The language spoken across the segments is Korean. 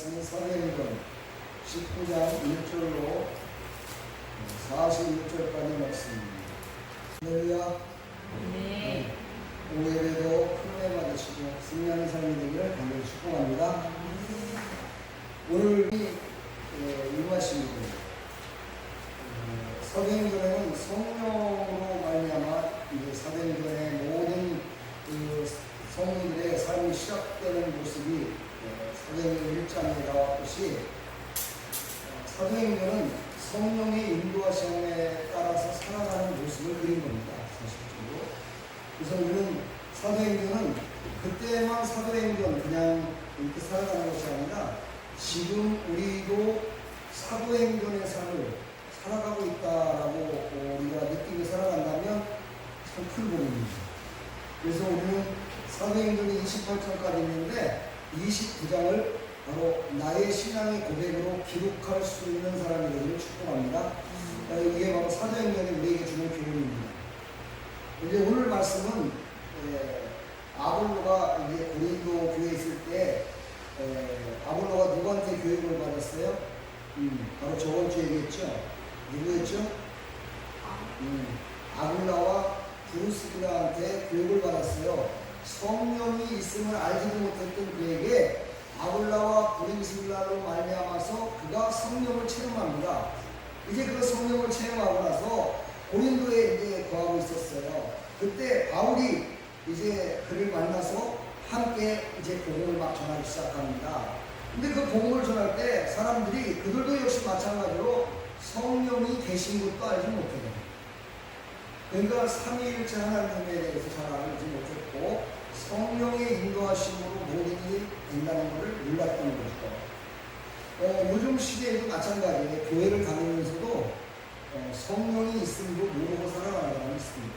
말씀은 사도행전 19장 1절로 41절까지 말씀입니다. 할렐루야. 네. 오해에도 큰애 받으시고 승리하는 삶이 되기를 간절히 축복합니다. 오늘 이 예, 분 어, 사도행전에는 성령으로 말미암아 이제 사도행전의 모든 그 성령들의 삶이 시작되는 모습이 어, 사도행전 1장에 나왔듯이 어, 사도행전은 성령의 인도하심에 따라서 살아가는 모습을 그린 겁니다. 사실적으로. 그래서 우리는 사도행전은 그때만 사도행전 그냥 이렇게 살아가는 것이 아니라 지금 우리도 사도행전의 삶을 살아가고 있다라고 우리가 느끼고 살아간다면 참 큰 복입니다. 그래서 우리는 사도행전이 28장까지 있는데 29장을 바로 나의 신앙의 고백으로 기록할 수 있는 사람이 되기를 축복합니다. 어, 이게 바로 사도행전이 우리에게 주는 교훈입니다. 이제 오늘 말씀은 에, 아볼로가 이제 고린도 교회에 있을 때 에, 아볼로가 누구한테 교육을 받았어요? 음, 바로 저번 주에 얘기했죠. 누구였죠? 음, 아굴라와 브루스기라한테 교육을 받았어요. 성령이 있음을 알지도 못했던 그에게 아굴라와 브루스기라로 말미암아서 그가 성령을 체험합니다. 이제 그 성령을 체험하고 나서 고린도에 이제 거하고 있었어요. 그때 바울이 이제 그를 만나서 함께 이제 복음을 막 전하기 시작합니다. 근데 그 복음을 전할 때 사람들이 그들도 역시 마찬가지로 성령이 계신 것도 알지 못해요. 그러니까 삼위일체 하나님에 대해서 잘 알지 못했고 성령의 인도하심으로 모든 일이 된다는 것을 몰랐던 거죠. 어, 요즘 시대에도 마찬가지예요. 교회를 다니면서도 어, 성령이 있음도 모르고 살아가는 사람이 있습니다.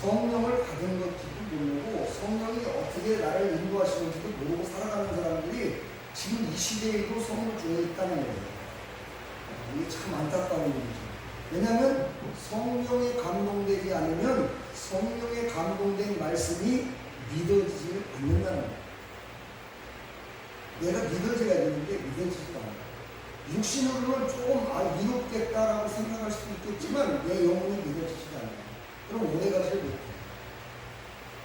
성령을 받은 것도 모르고 성령이 어떻게 나를 인도하시는지도 모르고 살아가는 사람들이 지금 이 시대에도 성령 중에 있다는 거예요. 어, 이게 참 안타까운 일이죠. 왜냐하면 성령에 감동되지 않으면 성령에 감동된 말씀이 믿어지지 않는다는 거예요. 내가 믿어져야 되는데 믿어지지가 않아요. 육신으로는 조금 아 위롭겠다라고 생각할 수도 있겠지만 내 영혼이 믿어지지가 않아요. 그럼 오래 가지 못해.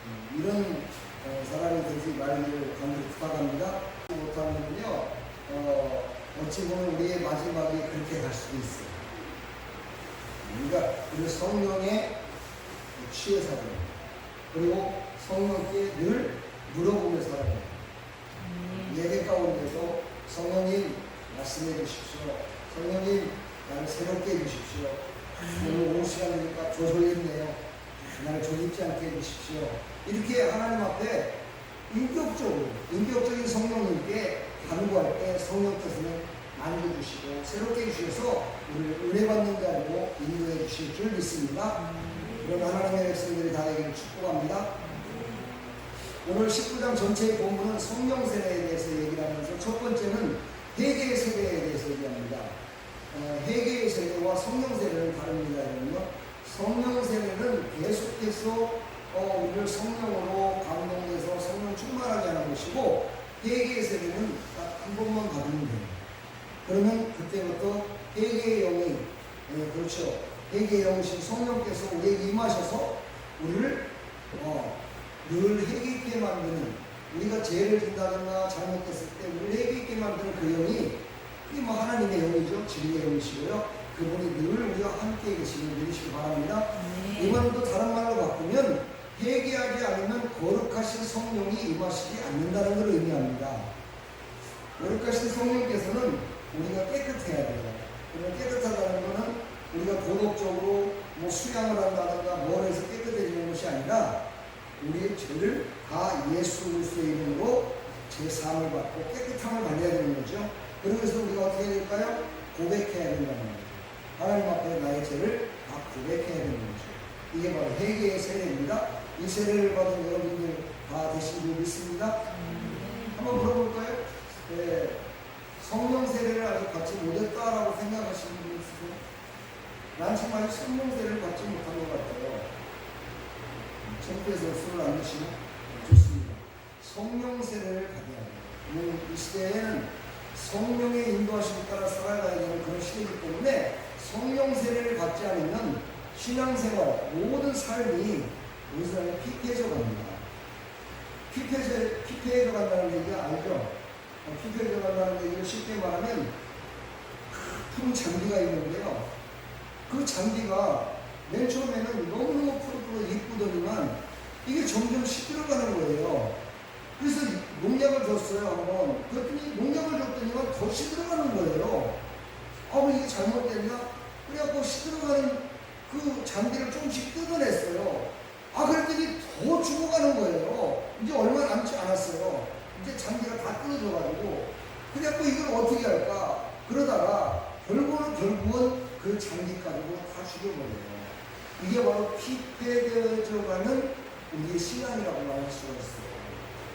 음, 이런 어, 사람이 되지 말기를 간절히 부탁합니다. 못하면요, 어, 어찌 보면 우리의 마지막이 그렇게 갈 수도 있어요. 그러니까 우리 성령에 취해 살아요. 그리고 성령께 늘 물어보며 살아요. 예배 가운데서 성령님 말씀해 주십시오. 성령님 나를 새롭게 해 주십시오. 오늘 오후 시간이니까 조sol했네요. 나를 조립지 않게 해 주십시오. 이렇게 하나님 앞에 인격적으로, 인격적인 성령님께 간구할 때 성령께서는 만져주시고 새롭게 해주셔서 우리를 은혜 받는 자로 인도해 주실 줄 믿습니다. 그런 하나님의 백성들이 다 되기를 축복합니다. 오늘 19장 전체의 본문은 성령 세례에 대해서 얘기를 하면서 첫 번째는 회개의 세례에 대해서 얘기합니다. 어, 회개의 세례와 성령 세례를 다릅니다. 여러분요. 성령 세례는 계속해서 어, 우리를 성령으로 감동해서 성령 충만하게 하는 것이고 회개의 세례는 딱 한 번만 받으면 돼요. 그러면 그때부터 회개의 영이 예, 그렇죠. 회개의 영이신 성령께서 우리에게 임하셔서 우리를 어, 늘 회개 있게 만드는 우리가 죄를 진다거나 잘못했을 때 우리를 회개 있게 만드는 그 영이 이게 뭐 하나님의 영이죠. 진리의 영이시고요. 그분이 늘 우리와 함께 계시는 믿으시기 바랍니다. 이번에도 다른 말로 바꾸면 회개하지 않으면 거룩하신 성령이 임하시지 않는다는 걸 의미합니다. 거룩하신 성령께서는 우리가 깨끗해야 돼요. 그러면 깨끗하다는 것은 우리가 도덕적으로 뭐 수양을 한다든가 뭘 해서 깨끗해지는 것이 아니라 우리의 죄를 다 예수 그리스도의 이름으로 제 사함을 받고 깨끗함을 받아야 되는 거죠. 그러면서 우리가 어떻게 해야 될까요? 고백해야 된다는 거죠. 하나님 앞에 나의 죄를 다 고백해야 되는 거죠. 이게 바로 회개의 세례입니다. 이 세례를 받은 여러분들 다 되신 줄 믿습니다. 한번 물어볼까요? 네, 성령 세례를 아직 받지 못했다라고 생각하시는 분 있으세요? 난 정말 성령 세례를 받지 못한 것 같아요. 청구에서 술을 안 드시면 좋습니다. 성령 세례를 받아야. 음, 이 시대에는 성령의 인도하심에 따라 살아가야 되는 그런 시대이기 때문에 성령 세례를 받지 않으면 신앙생활 모든 삶이 우리 사람이 피폐해져 갑니다. 피폐해져, 피폐해져 간다는 얘기가 알죠? 어, 피폐해져 간다는 얘기를 쉽게 말하면 큰 장비가 있는데요. 그 장비가 맨 처음에는 너무너무 푸르푸르 이쁘더니만 이게 점점 시들어가는 거예요. 그래서 농약을 줬어요, 한번. 그랬더니 농약을 줬더니만 더 시들어가는 거예요. 아, 왜 이게 잘못됐나? 그래갖고 시들어가는 그 장비를 조금씩 뜯어냈어요. 아, 그랬더니 더 죽어가는 거예요. 이제 얼마 남지 않았어요. 이제 장비가 다 뜯어져가지고. 그래갖고 이걸 어떻게 할까? 그러다가 결국은, 결국은 그 장비 가지고 다 죽여버려요. 이게 바로 피폐되어져가는 우리의 신앙이라고 말할 수가 있어요.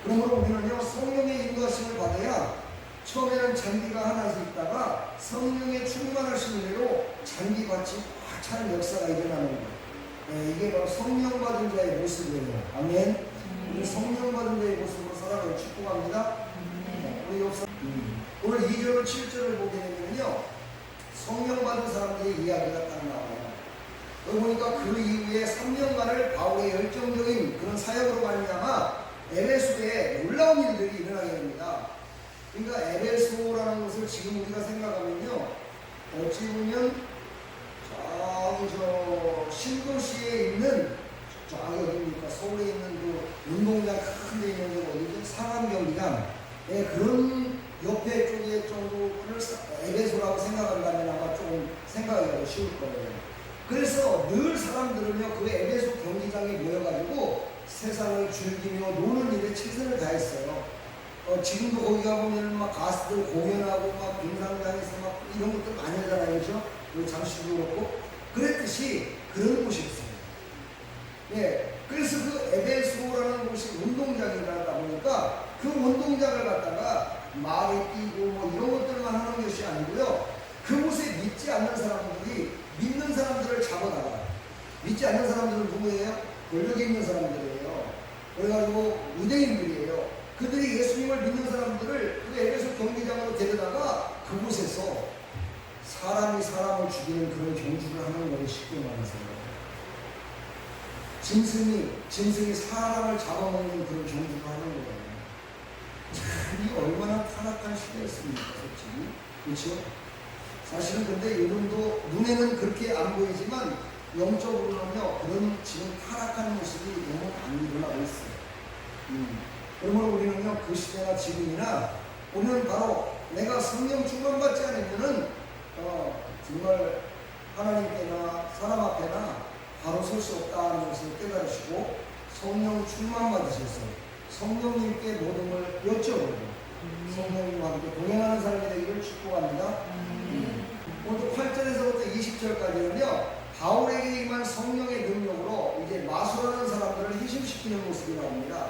그러므로 우리는요, 성령의 인도하심을 받아야 처음에는 잔디가 하나씩 있다가 성령의 충만하신 은혜로 잔디같이 꽉 차는 역사가 일어나는 거예요. 네, 이게 바로 성령 받은 자의 모습이에요. 아멘. 우리 성령 받은 자의 모습으로 살아가는 축복합니다. 네, 우리 역사. 음. 오늘 2절과 7절을 보게 되면요, 성령 받은 사람들의 이야기가 딱 나와요. 여기 보니까 그 이후에 3년간을 바울의 열정적인 그런 사역으로 말미암아 에베소에 놀라운 일들이 일어나게 됩니다. 그러니까 에베소라는 것을 지금 우리가 생각하면요, 어찌 보면 저기 저 신도시에 있는 저기 어디입니까 서울에 있는 그 운동장 큰 데 있는 그 어디죠 상암 경기장 예, 그런 옆에 쪽에 정도를 사- 에베소라고 생각한다면 아마 좀 생각하기가 쉬울 거예요. 그래서 늘 사람들은요 그 에베소 경기장에 모여가지고 세상을 즐기며 노는 일에 최선을 다했어요. 어, 지금도 거기 가보면 막 가수들 공연하고 막 빙상장에서 막 이런 것들 많이 하잖아요. 그죠? 그 장식도 그렇고. 그랬듯이 그런 곳이 있어요. 예. 그래서 그 에베소라는 곳이 운동장이라다 보니까 그 운동장을 갖다가 말이 뛰고 뭐 이런 것들만 하는 것이 아니고요. 그곳에 믿지 않는 사람들이 믿는 사람들을 잡아다가 믿지 않는 사람들은 누구예요? 권력에 있는 사람들이에요. 그래가지고 유대인들이에요. 그들이 예수님을 믿는 사람들을 그 에베소 경기장으로 데려다가 그곳에서 사람이 사람을 죽이는 그런 경주를 하는 거예요. 쉽게 말해서. 짐승이, 짐승이 사람을 잡아먹는 그런 경주를 하는 거예요. 참, 이 얼마나 타락한 시대였습니까, 솔직히. 그렇죠? 사실은 근데 요즘도 눈에는 그렇게 안 보이지만 영적으로는요, 그런 지금 타락한 모습이 너무 많이 일어나고 있어요. 음. 그러므로 우리는요, 그 시대나 지금이나 우리는 바로 내가 성령 충만받지 않으면은, 어, 정말 하나님께나 사람 앞에나 바로 설 수 없다는 것을 깨달으시고 성령 충만 받으셔서 성령님께 모든 걸 여쭤보고 성령님과 함께 동행하는 사람이 되기를 축복합니다. 오늘 8절에서부터 20절까지는요, 바울에게 임한 성령의 능력으로 이제 마술하는 사람들을 희심시키는 모습이 나옵니다.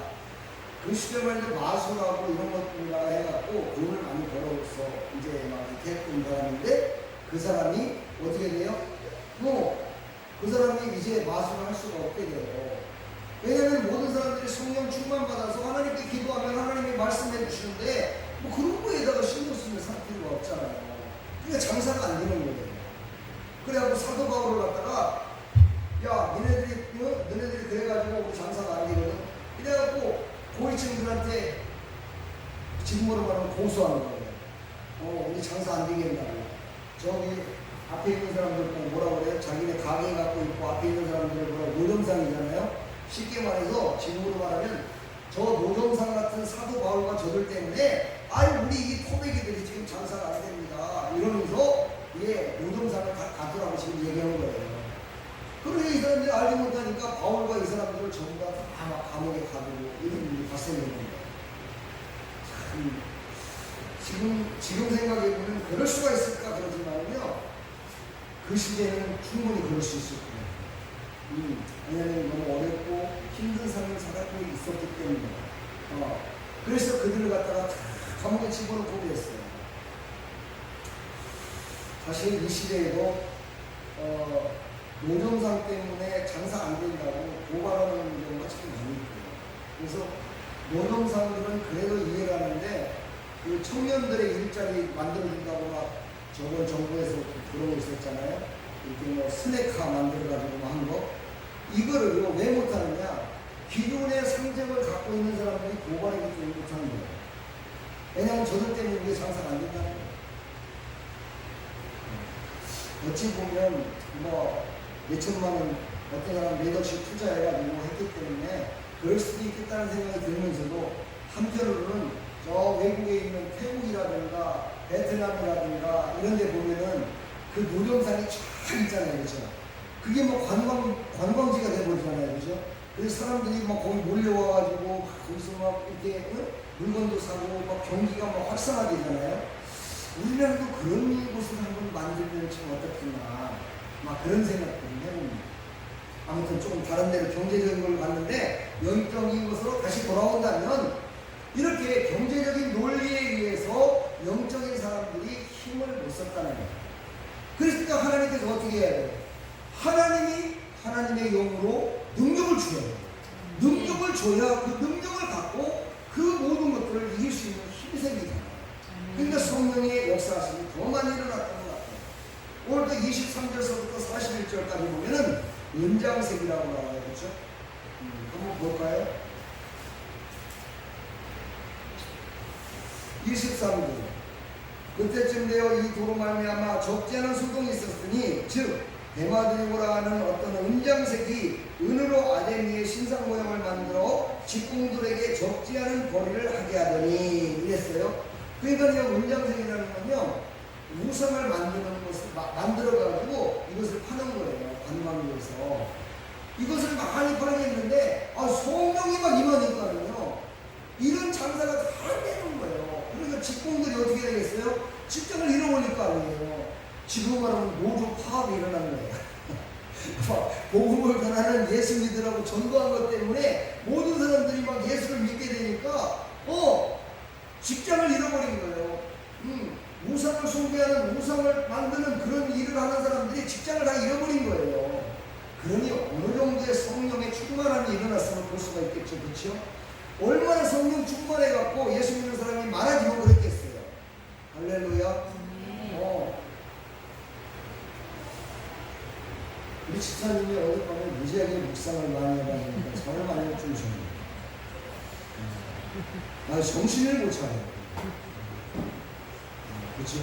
그 시대 말도 마술하고 이런 것들이라 해갖고 돈을 많이 벌어서 이제 막 이렇게 했던 사람인데 그 사람이 어떻게 돼요? 뭐, 그 사람이 이제 마술을 할 수가 없게 돼요. 왜냐하면 모든 사람들이 성령 충만 받아서 하나님께 기도하면 하나님이 말씀해 주시는데 뭐 그런 거에다가 신경 쓰는 살 필요가 없잖아요. 그러니까 장사가 안 되는 거예요. 그래갖고 사도 바울을 갖다가 야 너네들이 어? 너네들이 그래가지고 우리 장사가 안 되거든. 그래갖고 고위층들한테 지금으로 말하면 고소하는 거예요. 어 우리 장사 안 되겠다고. 저기 앞에 있는 사람들 보고 뭐라 그래요? 자기네 가게 갖고 있고 앞에 있는 사람들을 뭐라 노점상이잖아요. 쉽게 말해서 지금으로 말하면 저 노점상 같은 사도 바울과 저들 때문에 아유 우리 이 토백이들이 지금 장사가 안 됩니다. 이러면서 예 노점상을 가, 가두라고 지금 얘기하는 거예요. 그런데 이 사람들이 알지 못하니까 바울과 이 사람들을 전부 다막 감옥에 가두고 이런 일이 발생되는 거예요. 참 지금 지금 생각해 보면 그럴 수가 있을까 그러지만요 그 시대는 충분히 그럴 수 있을 거예요. 음, 왜냐하면 너무 어렵고 힘든 삶을 살았고 있었기 때문에 어, 그래서 그들을 갖다가 다 감옥에 집어넣고 그랬어요. 사실 이 시대에도 어, 노점상 때문에 장사 안 된다고 고발하는 경우가 참 많이 있고요. 그래서 노점상들은 그래도 이해가 하는데 그 청년들의 일자리 만들어준다고 막 저번 정부에서 그러고 있었잖아요. 이렇게 뭐 스낵카 만들어가지고 뭐한 거. 이거를요, 왜 못하느냐? 기존의 상점을 갖고 있는 사람들이 고발하기 때문에 못하는 거예요. 왜냐하면 저들 때문에 이게 장사가 안 된다는 거예요. 어찌 보면 뭐 몇천만 원 어떤 사람 몇 억씩 투자해가지고 했기 때문에 그럴 수도 있겠다는 생각이 들면서도 한편으로는 저 외국에 있는 태국이라든가 베트남이라든가 이런 데 보면은 그 노점상이 쫙 있잖아요. 그죠? 그게 뭐 관광, 관광지가 돼버리잖아요. 그죠? 그래서 사람들이 막 거기 몰려와가지고 막 거기서 막 이렇게 응? 물건도 사고 막 경기가 막 활성화되잖아요. 우리나라도 그런 곳을 한번 만들면 참 어떻겠나. 막 그런 생각들을 해봅니다. 아무튼 조금 다른 데로 경제적인 걸 봤는데 영적인 것으로 다시 돌아온다면 이렇게 경제적인 논리에 의해서 영적인 사람들이 힘을 못 썼다는 거예요. 그러니까 하나님께서 어떻게 해야 돼요? 하나님이 하나님의 영으로 능력을 줘야 돼요. 능력을 줘야 그 능력을 갖고 그 모든 것들을 이길 수 있는 힘이 생기잖아요. 그러니까 성령의 역사하심이 더 많이 일어났던 것 같아요. 오늘도 23절서부터 41절까지 보면은 은장색이라고 나와요. 그렇죠? 음, 한번 볼까요? 23절 그때쯤 되어 이 도로 말미암아 적지 않은 소동이 있었으니 즉 대마드리고라 하는 어떤 은장색이 은으로 아데미의 신상 모양을 만들어 직공들에게 적지 않은 거리를 하게 하더니 이랬어요. 그러니까 이 은장색이라는 건요 우상을 만드는 것을 마- 만들어 가지고 이것을 파는 거예요 관광지에서 이것을 많이 팔겠는데 아 성령이만 임하니까는요 이런 장사가 다안 되는 거예요. 그러니까 직공들이 어떻게 되겠어요? 직장을 잃어버릴 거 아니에요. 지금 말하면 노조 파업이 일어난 거예요. 복음을 전하는 예수 믿으라고 전도한 것 때문에 모든 사람들이 막 예수를 믿게 되니까 어 직장을 잃어버린 거예요. 음, 우상을 숭배하는 우상을 만드는 그런 일을 하는 사람들이 직장을 다 잃어버린 거예요. 그러니 어느 정도의 성령의 충만함이 일어났음을 볼 수가 있겠죠. 그렇죠? 얼마나 성령 충만해 갖고 예수 믿는 사람이 많아지면 그랬겠어요. 할렐루야. 어. 우리 집사님이 어젯밤에 무지하게 묵상을 많이 해가지고 잠을 많이 못 주무셨네요. 아, 정신을 못 차려요. 그치?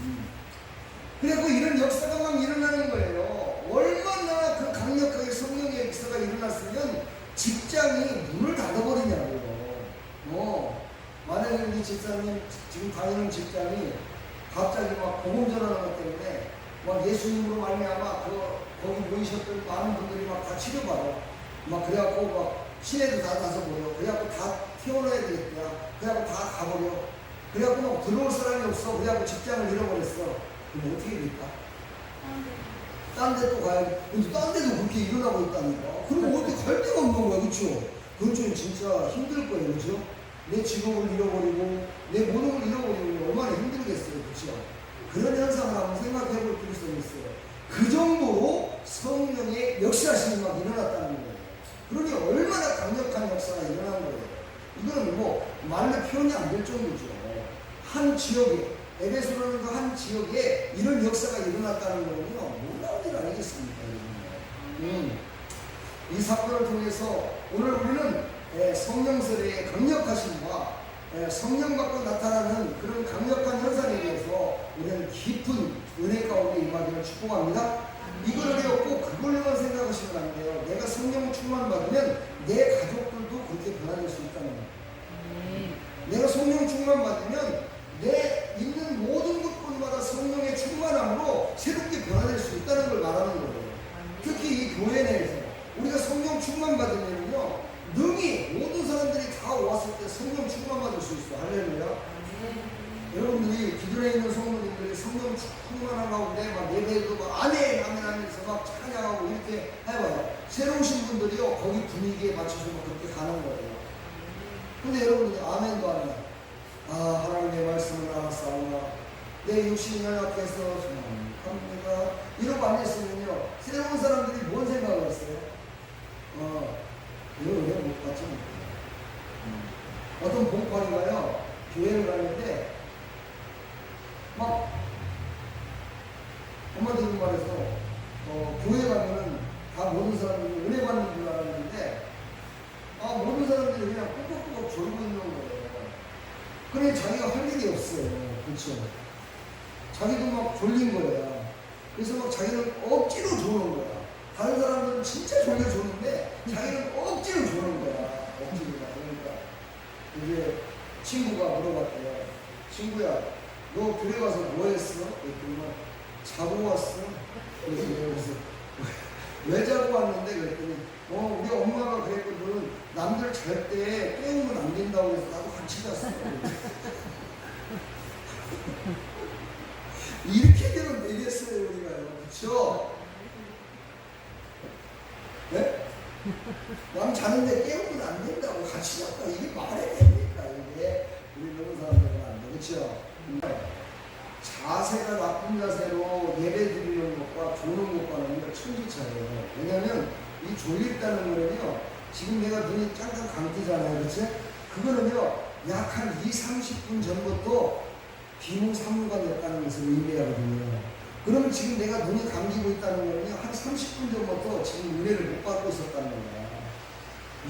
음. 그래고 이런 역사가 막 일어나는 거예요. 얼마나 그 강력하게 성령의 역사가 일어났으면 직장이 문을 닫아버리냐고요. 어, 만약에 우리 집사님 지금 다니는 직장이 갑자기 막 복음 전하는 것 때문에 막 예수님으로 말미암아 그 거기 모이셨던 많은 분들이 막 다 치료받아. 막 그래갖고 막 시내도 다 가서 보여. 그래갖고 다 태어나야 되겠다. 그래갖고 다 가버려. 그래갖고 막 들어올 사람이 없어. 그래갖고 직장을 잃어버렸어. 그럼 어떻게 될까? 딴 데 또 가야 근데 딴 데도 그렇게 일어나고 있다니까. 그럼 어디 갈 데가 없는 거야, 그쵸? 그건 좀 진짜 힘들 거예요, 그죠? 내 직업을 잃어버리고, 내 모든 걸 잃어버리면 얼마나 힘들겠어요, 그쵸? 그런 현상을 한번 생각해 볼 필요성이 있어요. 그 정도로 성령의 역사심이 막 일어났다는 거예요. 그러니 얼마나 강력한 역사가 일어난 거예요. 이거는 뭐 말로 표현이 안 될 정도죠. 한 지역에 에베소라는 그 한 지역에 이런 역사가 일어났다는 거는요 놀라운 일 아니겠습니까? 음, 이 사건을 통해서 오늘 우리는 에, 성령설의 강력하심과 에, 성령 받고 나타나는 그런 강력한 현상에 대해서 우리는 깊은 은혜 가운데 임하기를 축복합니다. 이거를요 꼭 그걸로만 생각하시면 안 돼요. 내가 성령 충만 받으면 내 가족들도 그렇게 변화될 수 있다는 거예요. 내가 성령 충만 받으면 내 있는 모든 곳곳마다 성령의 충만함으로 새롭게 변화될 수 있다는 걸 말하는 거예요. 특히 이 교회 내에서 우리가 성령 충만 받으면요 능히 모든 사람들이 다 왔을 때 성령 충만 받을 수 있어. 할렐루야. 여러분들이 기존에 있는 성도님들이 성령 충만한 가운데 막 예배도 막 아멘 아멘 하면서 막 찬양하고 이렇게 해봐요. 새로 오신 분들이요 거기 분위기에 맞춰서 막 그렇게 가는 거예요. 근데 여러분들이 아멘도 안 해요. 아 하나님의 말씀을 알았사오나 내 육신이 연약해서 합니다. 이러고 앉아있으면요 새로운 사람들이 뭔 생각을 했어요? 어 왜못 받지? 어떤 봉파리가요, 교회를 가는데, 막, 엄마들도 말해서, 어, 교회 가면은 다 모든 사람들이 은혜 받는 줄 알았는데, 아, 모든 사람들이 그냥 꾹꾹꾹 졸고 있는 거예요. 그래, 자기가 할 일이 없어요. 그렇죠. 자기도 막 졸린 거야. 그래서 막 자기는 억지로 조는 거야. 다른 사람들은 진짜 졸려 조는데 자기는 억지로 조는 거야. 억지로. 그러니까 이제 친구가 물어봤대요. 친구야, 너 교회 가서 뭐 했어? 그랬더니 자고 왔어. 그래서 왜 자고 왔는데? 그랬더니 어, 우리 엄마가 그랬거든. 남들 잘 때 깨우면 안 된다고 해서 나도 같이 잤어. 이렇게 되면 되겠어요, 우리가요. 그쵸? 네? 남 자는데 깨우면 안 된다고 같이 잤다. 이게 말이 됩니까? 이게 우리 너무 사람들은 안 돼. 그쵸? 자세가 나쁜 자세로 예배 드리는 것과 조는 천지차예요. 왜냐면 이 졸립다는 거는요, 지금 내가 눈이 짱짱 감기잖아요. 그치? 그거는요, 약 한 2, 30분 전부터 비몽사무가 됐다는 것을 의미하거든요. 그러면 지금 내가 눈이 감기고 있다는 거는요, 한 30분 전부터 지금 은혜를 못 받고 있었다는 거야.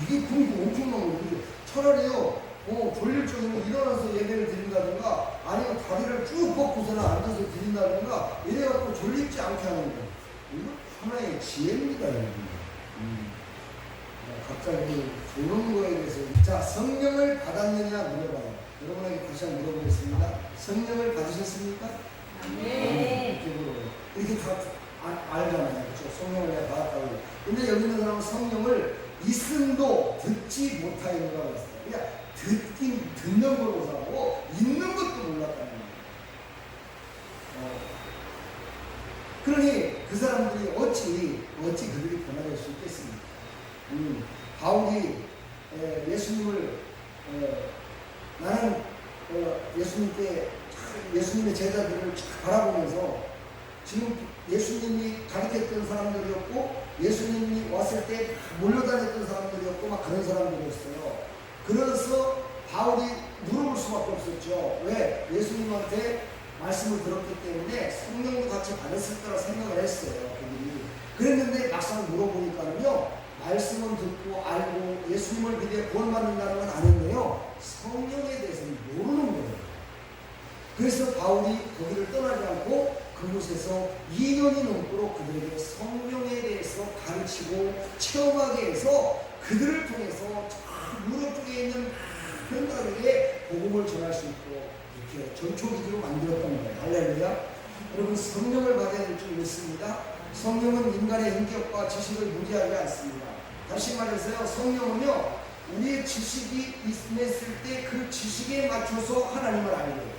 이게 그럼 엄청난 거죠. 차라리요, 어, 졸릴 적이면 일어나서 예배를 드린다든가, 아니면 다리를 쭉 뻗고서는 앉아서 드린다든가, 이래갖고 졸립지 않게 하는 거. 이거 하나의 지혜입니다, 여러분. 음. 자, 갑자기 조는 거에 대해서. 자, 성령을 받았느냐 물어봐요. 여러분에게 다시 한번 물어보겠습니다. 성령을 받으셨습니까? 네. 이렇게 물어봐요. 이렇게 다 아- 알잖아요. 그렇죠? 성령을 내가 받았다고. 근데 여기 있는 사람은 성령을 있음도 듣지 못하였는가 그랬어요. 그냥 듣긴 듣는 걸로 사고 있는 것도 몰랐다는 거예요. 어. 그러니 그 사람들이 어찌 어찌 그들이 변화될 수 있겠습니까? 음, 바울이 에, 예수님을 어, 나는 어, 예수님께 참 예수님의 제자들을 쫙 바라보면서 지금 예수님이 가르쳤던 사람들이었고 예수님이 왔을 때 몰려다녔던 사람들이었고 막 그런 사람들이었어요. 그래서 바울이 물어볼 수밖에 없었죠. 왜? 예수님한테 말씀을 들었기 때문에 성령도 같이 받았을 거라 생각을 했어요. 그들이. 그랬는데 막상 물어보니까는요. 말씀은 듣고 알고 예수님을 믿어 구원받는다는 건 아는데요. 성령에 대해서는 모르는 거예요. 그래서 바울이 거기를 떠나지 않고 그곳에서 2년이 넘도록 그들에게 성령에 대해서 가르치고 체험하게 해서 그들을 통해서 저 유럽 쪽에 있는 나라에게 복음을 전할 수 있고 이렇게 전초기지로 만들었던 거예요. 할렐루야. 여러분 성령을 받아야 될 줄 믿습니다. 성령은 인간의 인격과 지식을 무지하지 않습니다. 다시 말해서요, 성령은요, 우리의 지식이 있을 때 그 지식에 맞춰서 하나님을 알게 돼요.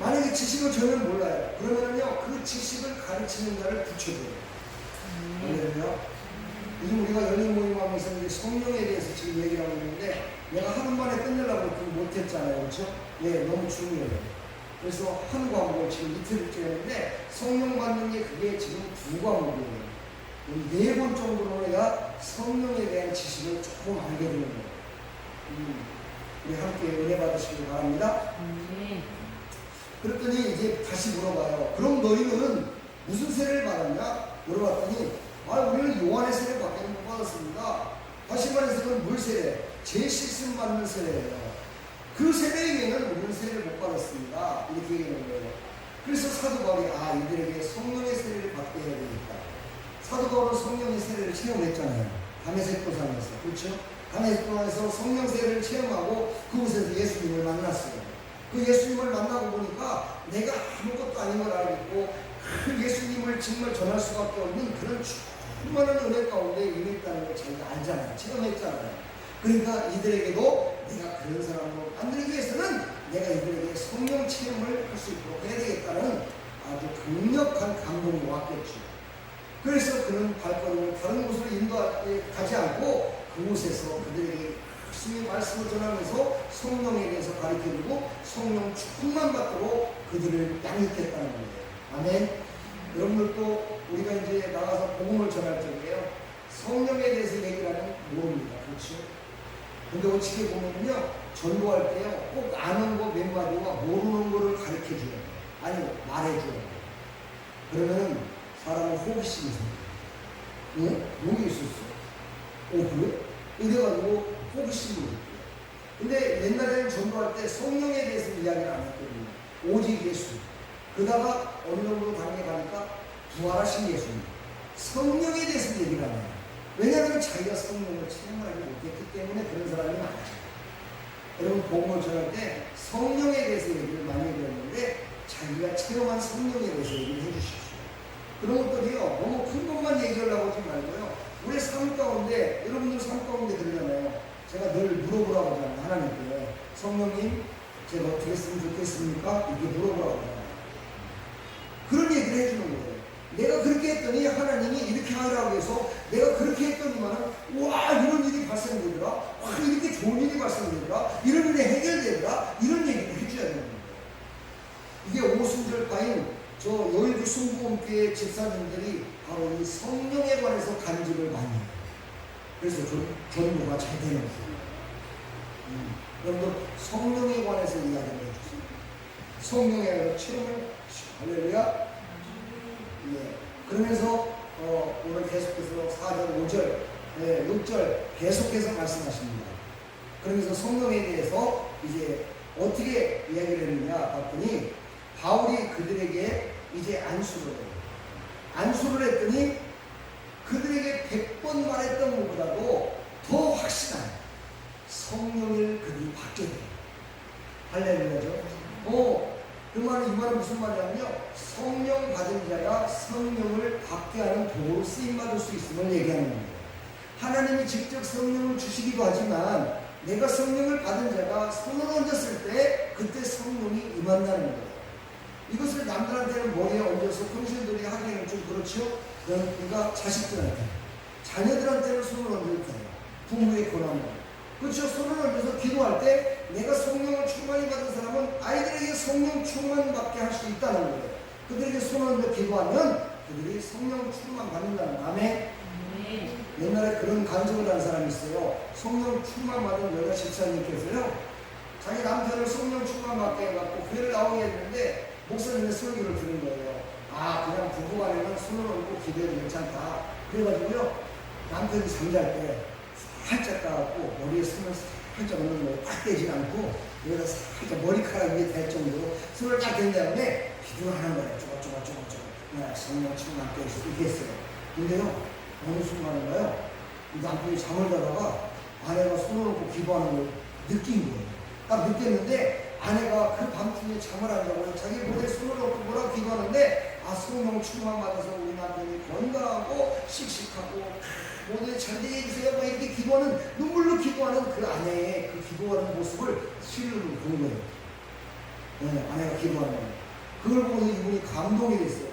만약에 지식을 전혀 몰라요. 그러면요, 그 지식을 가르치는 자를 붙여줘요. 할렐루야. 요즘 우리가 연인 모임하면서 이제 성령에 대해서 지금 얘기를 하고 있는데, 내가 하는 만에 끝내려고 못했잖아요. 그렇죠? 예, 너무 중요해요. 그래서 한 과목을 지금 이틀째 했는데, 성령 받는 게 그게 지금 두 과목이에요. 네 번 정도로 해야 성령에 대한 지식을 조금 알게 되는 거예요. 음, 우리 함께 은혜 받으시길 바랍니다. 네. 그랬더니 이제 다시 물어봐요. 그럼 너희는 무슨 세례를 받았냐? 물어봤더니 아 우리는 요한의 세례 밖에 못 받았습니다. 다시 말해서 그건 물 세례, 제 씻음 받는 세례예요. 그 세례에게는 우리는 세례를 못 받았습니다. 이렇게 얘기하는 거예요. 그래서 사도 바울이 아 이들에게 성령의 세례를 받게 해야 되겠다. 사도 바울은 성령의 세례를 체험했잖아요. 담에색 도상에서 그렇죠? 담에색 도상에서 성령 세례를 체험하고 그곳에서 예수님을 만났어요. 그 예수님을 만나고 보니까 내가 아무것도 아닌 걸 알겠고 그 예수님을 정말 전할 수밖에 없는 그런 충만한 은혜 가운데 임했다는 걸 자기가 알잖아요. 체험했잖아요. 그러니까 이들에게도 내가 그런 사람으로 만들기 위해서는 내가 이들에게 성령 체험을 할 수 있도록 해야 되겠다는 아주 강력한 감동이 왔겠죠. 그래서 그는 발걸음을 다른 곳으로 인도하지 않고 그곳에서 그들에게 열심히 말씀을 전하면서 성령에 대해서 가르쳐주고 성령 축복만 받도록 그들을 양육했다는 거예요. 아멘. 여러분들도 우리가 이제 나가서 복음을 전할 적에요. 성령에 대해서 얘기를 하면 모릅니다. 그렇죠? 근데 어떻게 보면요, 전도할 때요, 꼭 아는 거 몇 마디와 모르는 거를 가르쳐 줘야 돼요. 아니, 말해 줘야 돼요. 그러면 사람은 호기심이 생겨요. 응? 여기 있었어. 오, 그래? 이래가지고 호기심이 느껴요. 근데 옛날에는 전도할 때 성령에 대해서 이야기를 안 했거든요. 오직 예수. 그러다가 어느 정도 단계 가니까 부활하신 예수님. 성령에 대해서 얘기를 안 해요. 왜냐하면 자기가 성령을 체험하지 못했기 때문에 그런 사람이 많아요. 여러분 복음을 전할 때 성령에 대해서 얘기를 많이 해드렸는데 자기가 체험한 성령에 대해서 얘기를 해주십시오. 그런 것들이요 너무 큰 것만 얘기하려고 하지 말고요. 우리 삶 가운데 여러분들 삶 가운데 그러잖아요. 제가 늘 물어보라고 하잖아요. 하나님께 성령님 제가 어떻게 했으면 좋겠습니까? 이렇게 물어보라고 하잖아요. 그런 얘기를 해주는 거예요. 내가 그렇게 했더니 하나님이 이렇게 하라고 해서 내가 그렇게 했더니만은 와 이런 일이 발생되더라. 와 이렇게 좋은 일이 발생되더라. 이런 일이 해결되더라. 이런 얘기를 해줘야 되는 거예요. 이게 오순절파인 저 여의도 순복음교회 집사님들이 바로 이 성령에 관해서 간증을 많이 해요. 그래서 전, 전도가 잘 되는 거예요. 음, 여러분들 성령에 관해서 이야기를 해주세요. 성령에 관해서 체험을 할렐루야. 예. 그러면서 어, 오늘 계속해서 4절, 5절, 예, 6절 계속해서 말씀하십니다. 그러면서 성령에 대해서 이제 어떻게 이야기를 했느냐 봤더니 바울이 그들에게 이제 안수를 해요. 안수를 했더니 그들에게 100번 말했던 것보다도 더 확실한 성령을 그들이 받게 돼요. 할렐루야죠. 어, 그 말은 이 말은 무슨 말이냐면요. 성령 받은 자가 성령을 받게 하는 도구로 쓰임 받을 수 있음을 얘기하는 거예요. 하나님이 직접 성령을 주시기도 하지만 내가 성령을 받은 자가 손을 얹었을 때 그때 성령이 임한다는 거예요. 이것을 남들한테는 머리에 얹어서 평신들이 하기에는 좀 그렇죠. 그러니까 자식들한테, 자녀들한테는 손을 얹을 때 부모의 권한으로. 그렇죠. 손을 얹어서 기도할 때 내가 성령을 충만히 받은 사람은 아이들에게 성령 충만 받게 할 수 있다는 거예요. 그들에게 손을 얹어 기도하면 그들이 성령 충만 받는다는 아멘. 아멘. 옛날에 그런 간증을 한 사람이 있어요. 성령 충만 받은 여자 집사님께서요. 자기 남편을 성령 충만 받게 해갖고 교회를 나오게 했는데 목사님의 설교를 들은 거예요. 아 그냥 부부 간에는 손을 얹고 기도해도 괜찮다. 그래가지고요. 남편이 잠잘 때 살짝 가갖고 머리에 손을 얹는 거예요. 딱 떼지 않고 여기다 살짝 머리카락 위에 댈 정도로 손을 딱댄 다음에 기도를 하는 거예요. 쪼각쪼각쪼각쪼각. 네, 성령 충만 때 이렇게 했어요. 근데요. 어느 순간인가요? 이 남편이 잠을 자다가 아내가 손을 얹고 기도하는 걸 느낀 거예요. 딱 느꼈는데 아내가 그 밤중에 잠을 안 자고 자기 몸에 손을 얹고 뭐라고 기도하는데 아 성령 충만 받아서 우리 남편이 건강하고 씩씩하고 모두 잘 되게 해주세요. 막 이렇게 기도하는 눈물로 기도하는 그 아내의 그 기도하는 모습을 실루로 본 거예요. 네, 아내가 기도하는 거예요. 그걸 보고 이분이 감동이 됐어요.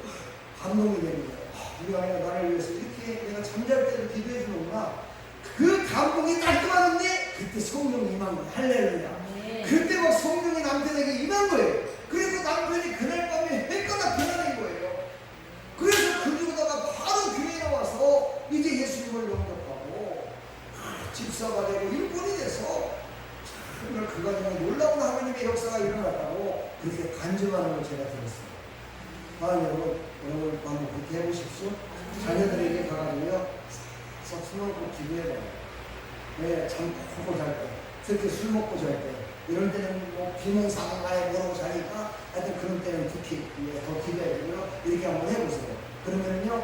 감동이 되는 거예요. 아, 우리 아내가 나를 위해서 이렇게 내가 잠잘 때도 기도해 주는구나. 그 감동이 딱 끊었는데 그때 성령이 임한 거예요. 할렐루야. 아멘. 그때 막 성령이 남편에게 임한 거예요. 그래서 남편이 그날 밤에 해거나 변하는 거예요. 그래서 그러다가 바로 교회에 나와서 이제 예수님을 영접하고 집사가 되고 일꾼이 돼서 정말 그 가정에 놀라운 하나님의 역사가 일어났다고 그렇게 간증하는 걸 제가 들었습니다. 아 여러분, 여러분 한번 그렇게 해보십시오. 자녀들에게 가가지고요, 싹 수놓고 기도해봐요. 네, 잠 먹고 잘 때, 특히 술 먹고 잘 때, 이런 때는 뭐 비몽 사몽하에 뭐라고 자니까 하여튼 그런 때는 특히 예, 더 기도해야 되고요. 이렇게 한번 해보세요. 그러면요,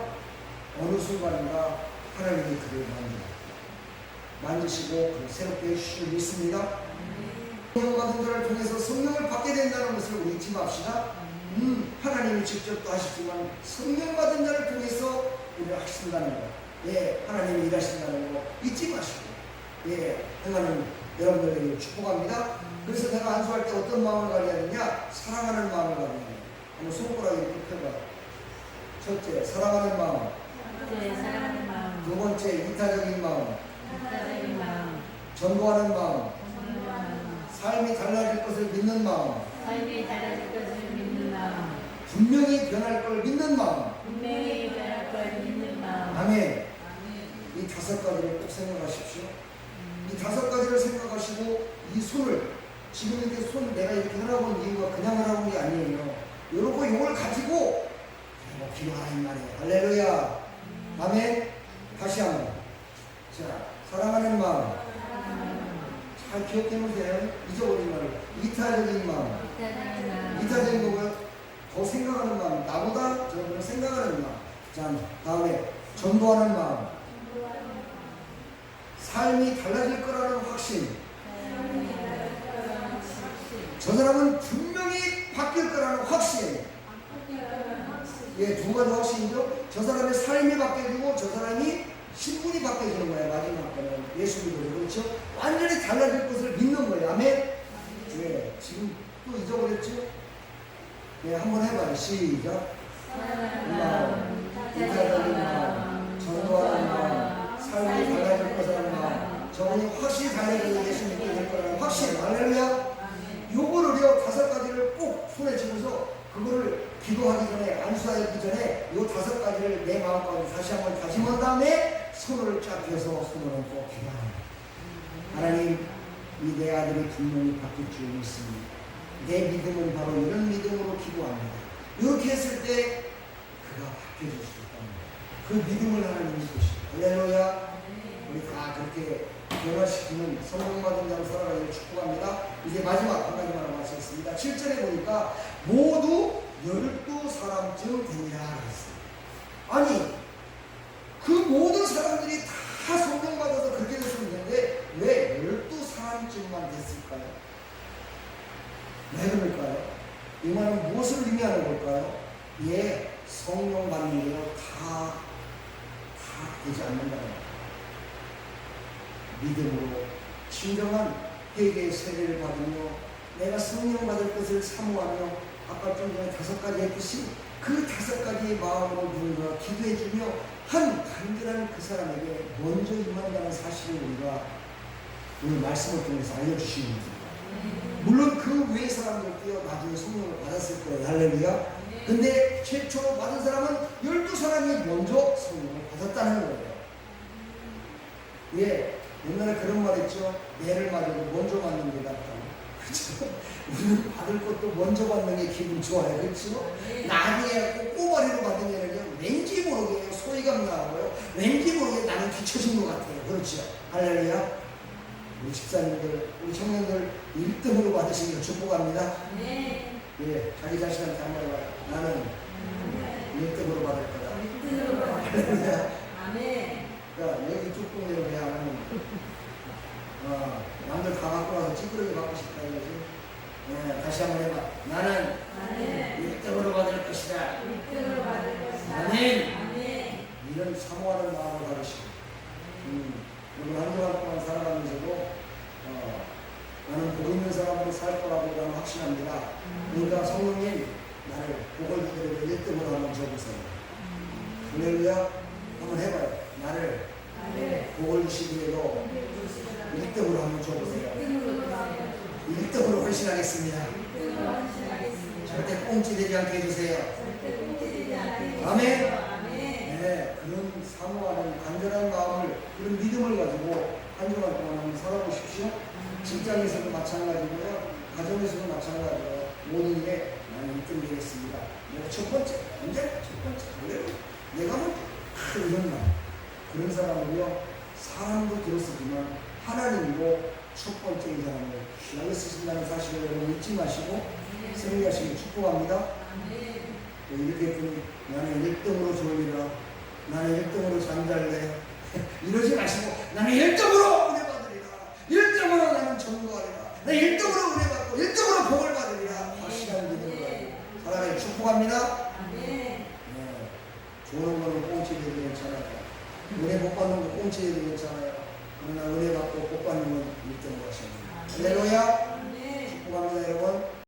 어느 순간인가 하나님이 그를 만져요. 만지시고 그 새롭게 해주실 믿습니다. 성령 받은 자를 통해서 성령을 받게 된다는 것을 잊지 맙시다. 음, 하나님이 직접 도 하시지만 성령 받은 자를 통해서 우리를 하신다는 거. 예, 하나님이 일하신다는 거 잊지 마시고. 예, 하나님 여러분들에게 축복합니다. 그래서 내가 안수할 때 어떤 마음을 가져야 되냐? 사랑하는 마음을 가져야 돼. 한번 손가락에 펴봐. 첫째, 사랑하는 마음. 네, 사랑하는 마음, 두 번째, 이타적인 마음. 전도하는 마음. 삶이 달라질 것을 믿는 마음. 삶이 달라질 것을 믿는 마음, 분명히 변할 걸 믿는 마음. 분명히 변할 걸 믿는 마음. 아멘. 이 다섯 가지를 꼭 생각하십시오. 이 다섯 가지를 생각 하시고 이 손을 지금 이렇게 손 내가 이렇게 하라고 하는 이유가 그냥 하라고 하는 게 아니에요. 요렇고 요걸 가지고 뭐 기도하라 이 말이에요. 할렐루야. 아멘. 다시 한번. 자, 사랑하는 마음. 잘 기억해 놓으세요. 잊어버린 말을. 이타적인 마음. 이타적인 마음. 이타적인 거고요. 더 생각하는 마음. 나보다 저는 생각하는 마음. 자, 다음에 전도하는 마음. 삶이 달라질 거라는 확신. 저 사람은 분명히 바뀔 거라는 확신. 예, 두 가지 확신이죠. 저 사람의 삶이 바뀌어지고 저 사람이 신분이 바뀌어지는 거예요. 마지막 거는 예수 믿음으로 그렇죠. 완전히 달라질 것을 믿는 거예요. 아멘. 예, 지금 또 잊어버렸죠? 예, 한번 해봐요. 시작. 마음. 이타적인 마음, 전도하는 마음, 삶이 달라질 것이라는 마음, 저분이 확실히 달라지는 예수 믿게 될 거라는 확신. 할렐루야. 요거를요 다섯 가지를 꼭 손에 쥐면서 그거를 기도하기 전에 안수하기 전에 요 다섯 가지를 내 마음가운데 다시 한번 다짐한 다음에 손을 쫙 펴서 손으로 꼭 기도합니다. 하나님 이 내 아들이 분명히 바뀔 줄 믿습니다. 내 믿음은 바로 이런 믿음으로 기도합니다. 이렇게 했을 때 그가 바뀌어질 수 있답니다. 그 믿음을 하나님이 주시고 할렐루야 우리 다 그렇게 변화시키는 성공받은 자로 살아가기를 축복합니다. 이제 마지막 한 가지만 마치겠습니다. 7절에 보니까 모두 열두 사람쯤 되니라 그랬어요. 아니 그 모든 사람들이 다 성공받아서 그렇게 될수 있는데 왜 열두 사람쯤만 됐을까요? 왜 그럴까요? 이 말은 무엇을 의미하는 걸까요? 예, 성령 받는 게요 다, 다 되지 않는다는 거예요. 믿음으로 진정한 회개의 세례를 받으며 내가 성령 받을 것을 사모하며 아까 좀 전에 다섯 가지 했듯이 그 다섯 가지의 마음으로 누군가 기도해주며 한 간절한 그 사람에게 먼저 임한다는 사실을 우리가 오늘 말씀을 통해서 알려주시는 겁니다. 물론 그 외의 사람들도요 나중에 성령을 받았을 거예요. 할렐루야. 근데 최초로 받은 사람은 열두 사람이 먼저 성령을 받았다는 거예요. 예, 옛날에 그런 말 했죠. 애를 맞아도 먼저 맞는 게 낫다고. 그렇죠? 우리는 받을 것도 먼저 받는 게 기분 좋아요. 그렇죠? 나중에 꼭 꼬바리로 받은 애는요, 왠지 모르게 소리감 나고요. 왠지 모르게 나는 뒤처진 것 같아요. 그렇죠? 할렐루야. 우리 집사님들, 우리 청년들 1등으로 받으시기를 축복합니다. 예, 자기 자신한테 한번 해봐요. 나는 1등으로 받을 거다. 할렐루야. 야, 여기 왜안 하는 어, 남들 다 갖고 와서 찌끄러기 받고 싶다 이거지. 예, 다시 한번 해봐. 나는 1등으로 받을 것이다. 이런 사모하는 마음을 가르치고, 음, 우리 한 주간 동안 살아가면서도, 어, 나는 복 있는 사람으로 살 거라고 나는 확신합니다. 그러니까 성령님, 나를 복을 주기를 1등으로 한번 줘보세요. 할렐루야. 한번 해봐요. 나를 복을 주시기 위해서 1등으로 한번 줘보세요. 1등으로 헌신하겠습니다. 절대 꽁찌되지 않게 해주세요. 아멘. 네, 그런 사모하는 간절한 마음을, 그런 믿음을 가지고 한 주간 동안 한번 살아보십시오. 직장에서도 마찬가지고요. 가정에서도 마찬가지고요. 모든 일에 나는 1등 되겠습니다. 내가 첫 번째, 언제? 첫 번째. 그래요? 내가 뭐, 아, 이런 말. 그런 사람은요, 사람도 들었었지만, 번째인 사람을 귀하게 쓰신다는 사실을 여러분 잊지 마시고, 승리하시길 축복합니다. 또 이렇게 했더니 나는 1등으로 졸리라 나는 1등으로 잠잘래. 이러지 마시고 나는 1등으로 은혜 받으리라 1등으로 나는 전도하리라 나 1등으로 은혜 받고 1등으로 복을 받으리라. 확실한 믿음으로 살아가길 축복합니다. 네. 좋은 거는 꽁치해도 괜찮아요. 은혜 복 받는 거 꽁치해도 괜찮아요 그러나 은혜 받고 복 받는 건 1등으로 하십니다. 할렐루야. 축복합니다 여러분